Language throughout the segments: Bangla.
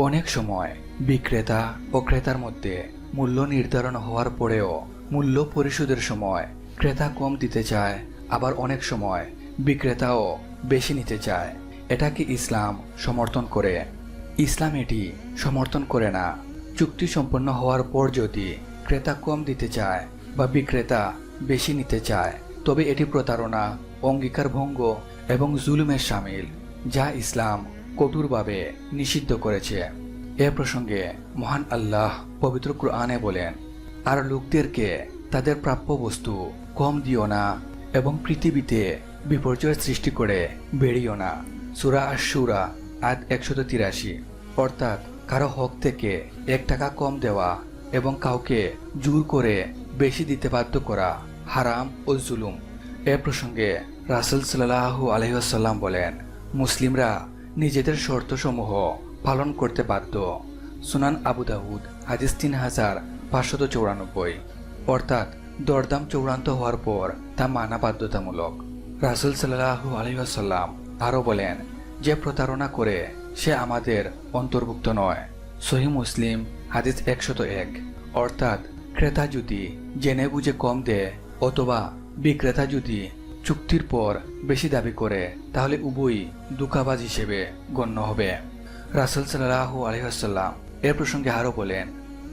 অনেক সময় বিক্রেতা ও ক্রেতার মধ্যে মূল্য নির্ধারণ হওয়ার পরেও মূল্য পরিশোধের সময় ক্রেতা কম দিতে চায়, আবার অনেক সময় বিক্রেতাও বেশি নিতে চায়। এটা কি ইসলাম সমর্থন করে। ইসলাম এটি সমর্থন করে না। চুক্তি সম্পন্ন হওয়ার পর যদি ক্রেতা কম দিতে চায় বা বিক্রেতা বেশি নিতে চায়, তবে এটি প্রতারণা অঙ্গীকার ভঙ্গ এবং জুলুমের সামিল, যা ইসলাম কঠোরভাবে নিষিদ্ধ করেছে। এ প্রসঙ্গে মহান আল্লাহ পবিত্র কুরআনে বলেন, আর লোকদেরকে তাদের প্রাপ্য বস্তু কম দিও না এবং পৃথিবীতে বিপর্যয় সৃষ্টি করে বেরিও না। সুরা আশুরা আজ একশত তিরাশি। অর্থাৎ কারও হক থেকে এক টাকা কম দেওয়া এবং কাউকে জোর করে বেশি দিতে বাধ্য করা হারাম ও জুলুম। এ প্রসঙ্গে রাসুল সাল্লাহু আলহিহাসাল্লাম বলেন, মুসলিমরা নিজেদের শর্তসমূহ পালন করতে বাধ্য। সুনান আবু দাউদ, হাদিস তিন হাজার পাঁচশত চৌরানব্বই। অর্থাৎ দরদাম চূড়ান্ত হওয়ার পর তা মানা বাধ্যতামূলক। রাসুল সাল্লাহু আলহিহাসাল্লাম আরও বলেন, যে প্রতারণা করে সে আমাদের অন্তর্ভুক্ত নয়। সহি মুসলিম, হাদিস একশত এক। অর্থাৎ ক্রেতা যদি জেনে বুঝে কম দেয় অথবা বিক্রেতা যদি চুক্তির পর বেশি দাবি করে, তাহলে উভয়ই দুকাবাজ হিসেবে গণ্য হবে। রাসুল সাল্লাহ আলহাসাল্লাম এর প্রসঙ্গে আরও বলেন,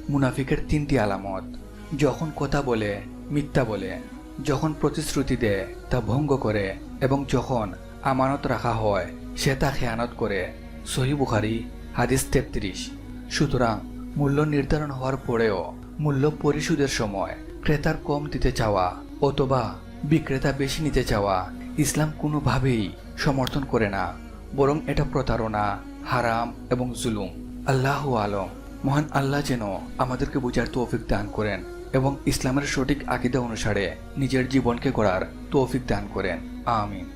মুনাফিকের তিনটি আলামত, যখন কথা বলে, মিথ্যা বলে, যখন প্রতিশ্রুতি দেয়, তা ভঙ্গ করে এবং যখন আমানত রাখা হয়, সে তা খেয়ানত করে। সহি বুখারি, হাদিস তেত্রিশ। সুতরাং মূল্য নির্ধারণ হওয়ার পরেও মূল্য পরিশোধের সময় ক্রেতার কম দিতে চাওয়া অথবা বিক্রেতা বেশি নিতে চাওয়া ইসলাম কোনোভাবেই সমর্থন করে না, বরং এটা প্রতারণা, হারাম এবং জুলুম। আল্লাহ আলম, মহান আল্লাহ যেন আমাদেরকে বোঝার তৌফিক দান করেন এবং ইসলামের সঠিক আকিদা অনুসারে নিজের জীবনকে গড়ার তৌফিক দান করেন। আমিন।